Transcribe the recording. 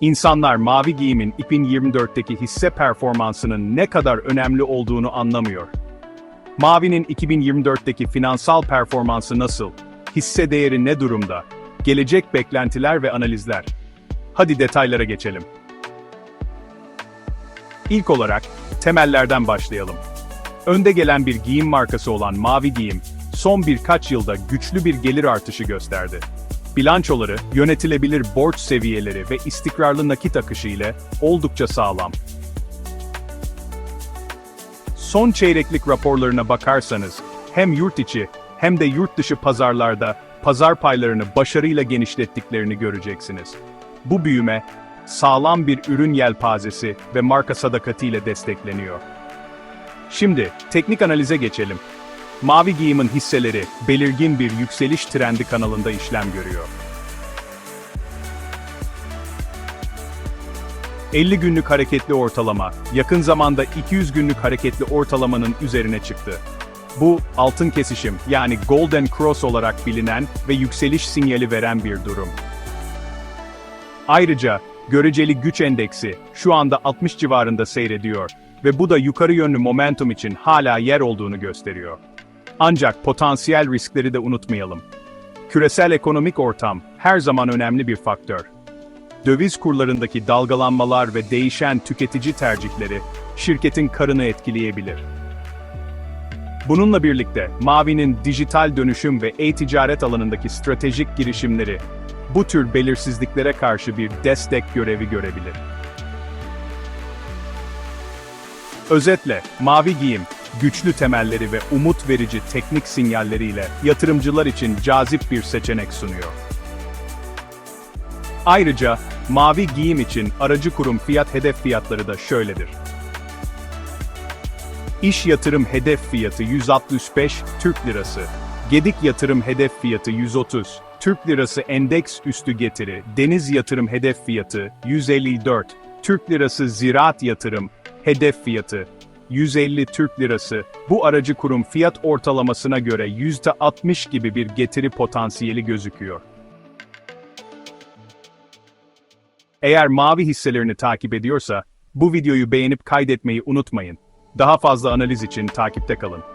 İnsanlar mavi giyimin 2024'teki hisse performansının ne kadar önemli olduğunu anlamıyor. Mavi'nin 2024'teki finansal performansı nasıl? Hisse değeri ne durumda? Gelecek beklentiler ve analizler. Hadi detaylara geçelim. İlk olarak temellerden başlayalım. Önde gelen bir giyim markası olan Mavi Giyim, son birkaç yılda güçlü bir gelir artışı gösterdi. Bilançoları, yönetilebilir borç seviyeleri ve istikrarlı nakit akışı ile oldukça sağlam. Son çeyreklik raporlarına bakarsanız, hem yurt içi hem de yurt dışı pazarlarda pazar paylarını başarıyla genişlettiklerini göreceksiniz. Bu büyüme, sağlam bir ürün yelpazesi ve marka sadakatiyle destekleniyor. Şimdi, teknik analize geçelim. Mavi giyimin hisseleri, belirgin bir yükseliş trendi kanalında işlem görüyor. 50 günlük hareketli ortalama, yakın zamanda 200 günlük hareketli ortalamanın üzerine çıktı. Bu, altın kesişim, yani Golden Cross olarak bilinen ve yükseliş sinyali veren bir durum. Ayrıca, göreceli güç endeksi, şu anda 60 civarında seyrediyor ve bu da yukarı yönlü momentum için hala yer olduğunu gösteriyor. Ancak potansiyel riskleri de unutmayalım. Küresel ekonomik ortam her zaman önemli bir faktör. Döviz kurlarındaki dalgalanmalar ve değişen tüketici tercihleri şirketin karını etkileyebilir. Bununla birlikte Mavi'nin dijital dönüşüm ve e-ticaret alanındaki stratejik girişimleri bu tür belirsizliklere karşı bir destek görevi görebilir. Özetle, Mavi Giyim, güçlü temelleri ve umut verici teknik sinyalleriyle yatırımcılar için cazip bir seçenek sunuyor. Ayrıca, Mavi Giyim için aracı kurum fiyat hedef fiyatları da şöyledir. İş yatırım hedef fiyatı 165 Türk Lirası. Gedik yatırım hedef fiyatı 130 Türk Lirası endeks üstü getiri. Deniz yatırım hedef fiyatı 154 Türk Lirası ziraat yatırım hedef fiyatı 150 Türk Lirası. Bu aracı kurum fiyat ortalamasına göre %60 gibi bir getiri potansiyeli gözüküyor. Eğer mavi hisselerini takip ediyorsa, bu videoyu beğenip kaydetmeyi unutmayın. Daha fazla analiz için takipte kalın.